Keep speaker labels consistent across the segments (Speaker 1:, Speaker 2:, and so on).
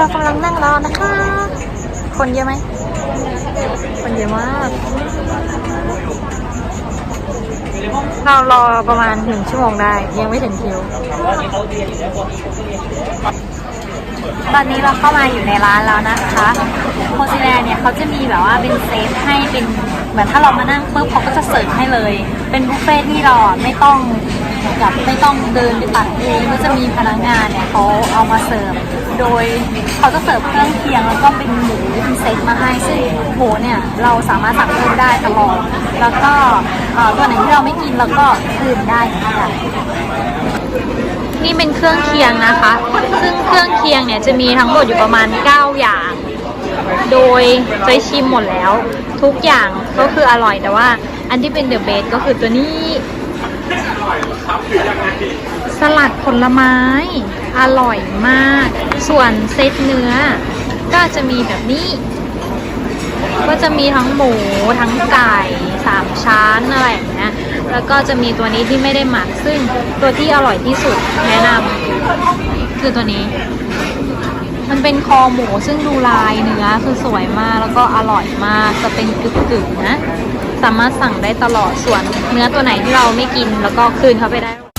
Speaker 1: เรากำลังนั่งรอนะคะ คนเยอะไหม คนเยอะมาก เรารอประมาณถึงชั่วโมงได้ ยังไม่ถึงคิว ตอนนี้เราเข้ามาอยู่ในร้านแล้วนะคะโคซิแลเนี่ยเขาจะมีแบบว่าเป็นเซตให้เป็นเหมือนถ้าเรามานั่งปุ๊บเขาก็จะเสิร์ฟให้เลย เป็นบุฟเฟ่ที่เราอะไม่ต้อง แบบไม่ต้องเดินไปตักเองก็จะมีพนักงานเนี่ยเขาเอามาเสิร์ฟ โดยเขาจะเสิร์ฟเครื่องเคียงแล้วก็เป็นหมูเป็นเซตมาให้ซึ่งหมูเนี่ยเราสามารถสั่งเพิ่มได้ตลอดแล้วก็ตัวไหนที่เราไม่กินเราก็คืนได้ค่ะนี่เป็นเครื่องเคียงนะคะ ซึ่งเครื่องเคียงเนี่ยจะมีทั้งหมดอยู่ประมาณ 9 อย่าง โดยจยชิมหมดแล้ว ทุกอย่างก็คืออร่อยแต่ว่าอันที่เป็นเดอะเบสก็คือตัวนี้ สลัดผลไม้ อร่อยมาก ส่วนเซตเนื้อ ก็จะมีแบบนี้ ก็จะมีทั้งหมูทั้งไก่สามชั้นอะไรอย่างเงี้ยแล้วก็จะมีตัวนี้ที่ไม่ได้หมักซึ่งตัวที่อร่อยที่สุดแนะนำคือตัวนี้ มันเป็นคอหมูซึ่งดูลายเนื้อคือสวยมากแล้วก็อร่อยมากจะเป็นกึ่งๆนะ สามารถสั่งได้ตลอดส่วนเนื้อตัวไหนที่เราไม่กินแล้วก็คืนเขาไปได้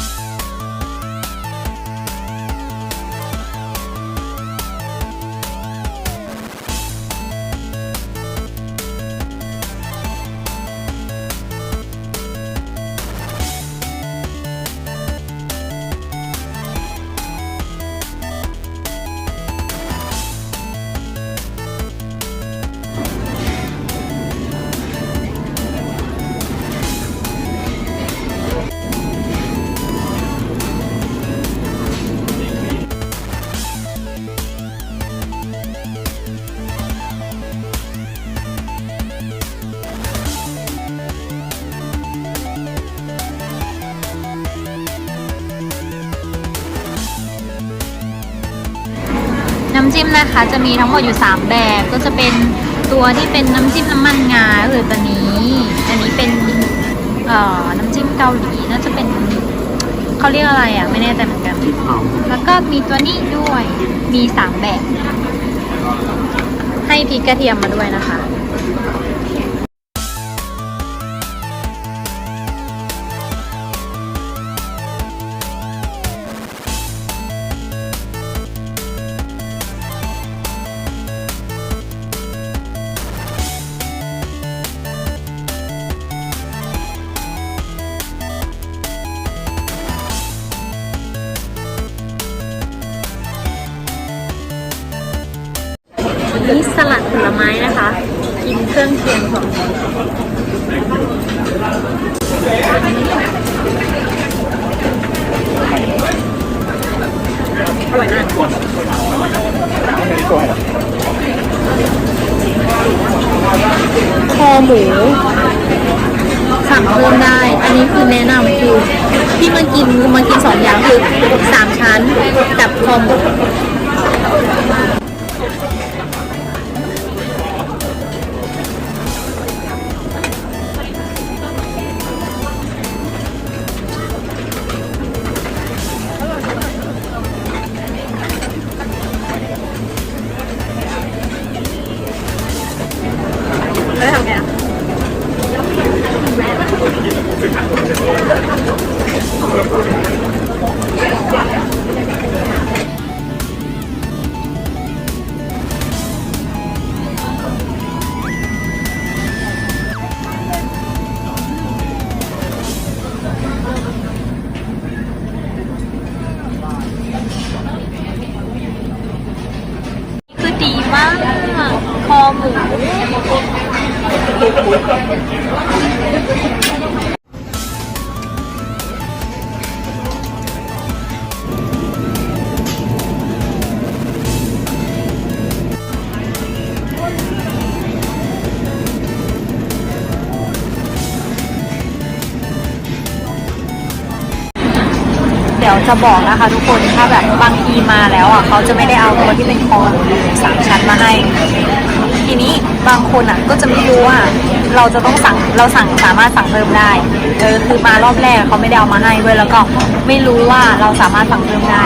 Speaker 1: ำจิ้มนะคะจะมีทั้งหมดอยู่ 3 แบบก็จะเป็นตัวที่เป็นน้ำจิ้มน้ำมันงาก็คือตัวนี้ อันนี้เป็นเอ่อน้ำจิ้มเกาหลีน่าจะเป็นเขาเรียกอะไรอะไม่แน่ใจเหมือนกัน แล้วก็มีตัวนี้ด้วยมี 3 แบบ ให้พริกกระเทียมมาด้วยนะคะ องเคียงของอร่อยมากคอหมูสั่งเพิ่มได้ อันนี้คือแนะนำคือที่มากินมากินสองอย่างคือสามชั้นกับคอหมู เดี๋ยวจะบอกนะคะทุกคนถ้าแบบบางทีมาแล้วอะเขาจะไม่ได้เอาตัวที่เป็นคอหมูหรือสามชั้นมาให้ ทีนี้บางคนอะก็จะไม่รู้ว่าเราจะต้องสั่งเราสั่งสามารถสั่งเพิ่มได้เออคือมารอบแรกเขาไม่ได้เอามาให้ด้วยแล้วก็ไม่รู้ว่าเราสามารถสั่งเพิ่มได้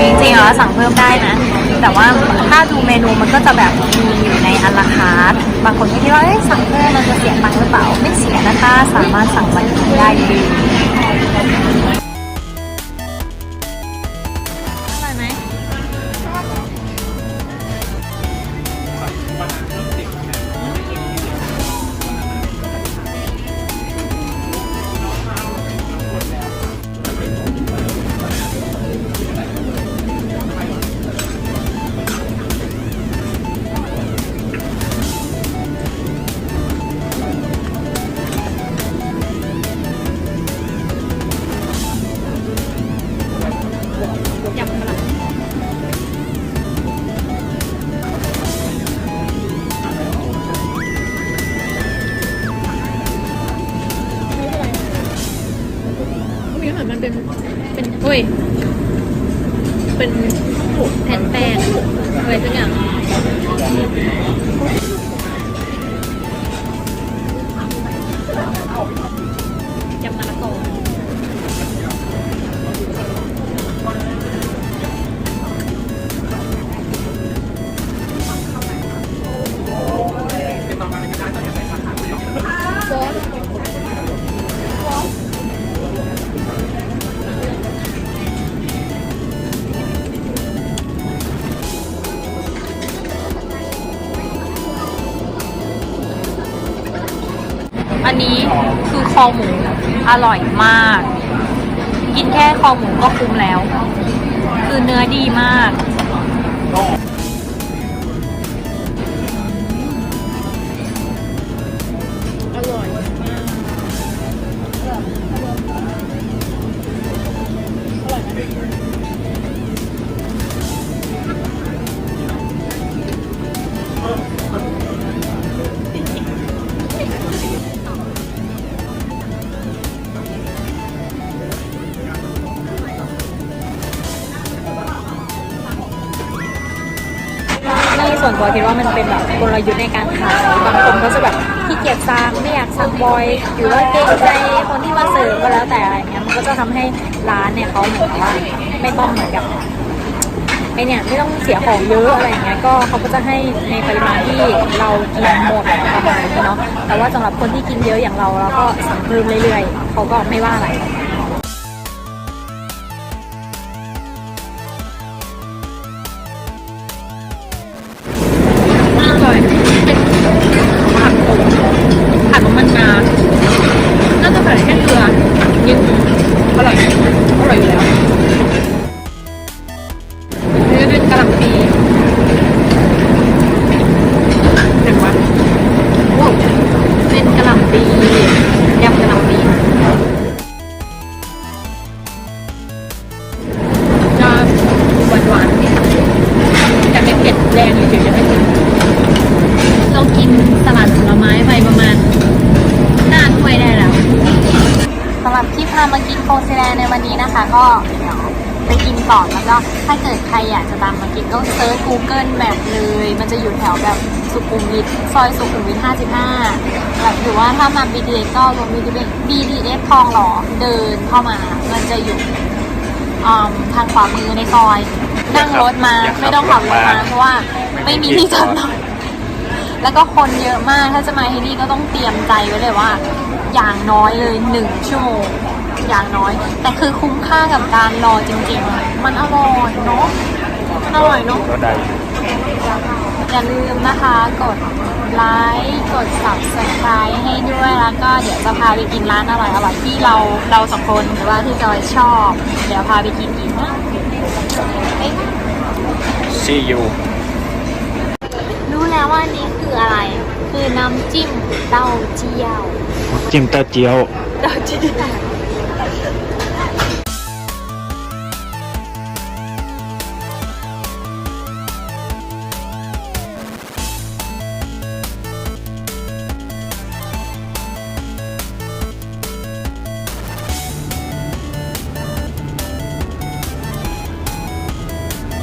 Speaker 1: จริงๆแล้วสั่งเพิ่มได้นะแต่ว่าถ้าดูเมนูมันก็จะแบบมีอยู่ในอัลลาคาร์ทบางคนก็คิดว่าสั่งเพิ่มมันจะเสียตังค์หรือเปล่าไม่เสียนะคะสามารถสั่งมาได้เมือนมันเป็น เป็นเฮ้ย เป็นแผ่นแป้งอะไรสักอย่าง อันนี้คือคอหมูอร่อยมาก กินแค่คอหมูก็คุ้มแล้ว คือเนื้อดีมาก ส่วนตัวคิดว่ามันเป็นแบบกลยุทธ์ในการขายบางคนก็จะแบบขี้เกียจสั่งไม่อยากสั่งบอยหรือว่าเกรงใจคนที่มาเสิร์ฟก็แล้วแต่อะไรเงี้ยมันก็จะทำให้ร้านเนี่ยเขาเหมือนว่าไม่ต้องเหมือนกับไอเนี่ยไม่ต้องเสียของเยอะอะไรเงี้ยก็เขาก็จะให้ในปริมาณที่เรากินหมดประมาณนี้เนาะแต่ว่าสำหรับคนที่กินเยอะอย่างเราเราก็สั่งเพิ่มเรื่อยๆเขาก็ไม่ว่าอะไร ก่อนแล้วก็ถ้าเกิดใครอยากจะตามมากินก็เซิร์ช Google แบบเลย มันจะอยู่แถวแบบสุขุมวิทซอยสุขุมวิท 55แบบหรือว่าถ้ามา BTS ก็ลง BTS BTS ทองหล่อเดินเข้ามา มันจะอยู่อืมทางขวามือในซอย นั่งรถมาไม่ต้องขับรถมาเพราะว่าไม่มีที่จอดรถแล้วก็คนเยอะมากถ้าจะมาที่นี่ก็ต้องเตรียมใจไว้เลยว่า อย่างน้อยเลยหนึ่งชั่วโมง อย่างน้อย แต่คือคุ้มค่ากับการรอจริงๆ มันอร่อยเนาะมันอร่อยเนาะ
Speaker 2: ก็ได้
Speaker 1: อย่าลืมนะคะกดไลค์กด subscribe ให้ด้วยแล้วก็เดี๋ยวจะพาไปกินร้านอร่อยๆที่เราเราสองคนหรือว่าที่จอยชอบ เดี๋ยวพาไปกินอีกนะเอ๊ะ
Speaker 2: ซียู
Speaker 1: รู้แล้วว่านี่คืออะไร คือน้ำจิ้มเต้าเจี้ยว
Speaker 2: จิ้มเต้าเจี้ยว
Speaker 1: เต้าเจี้ยว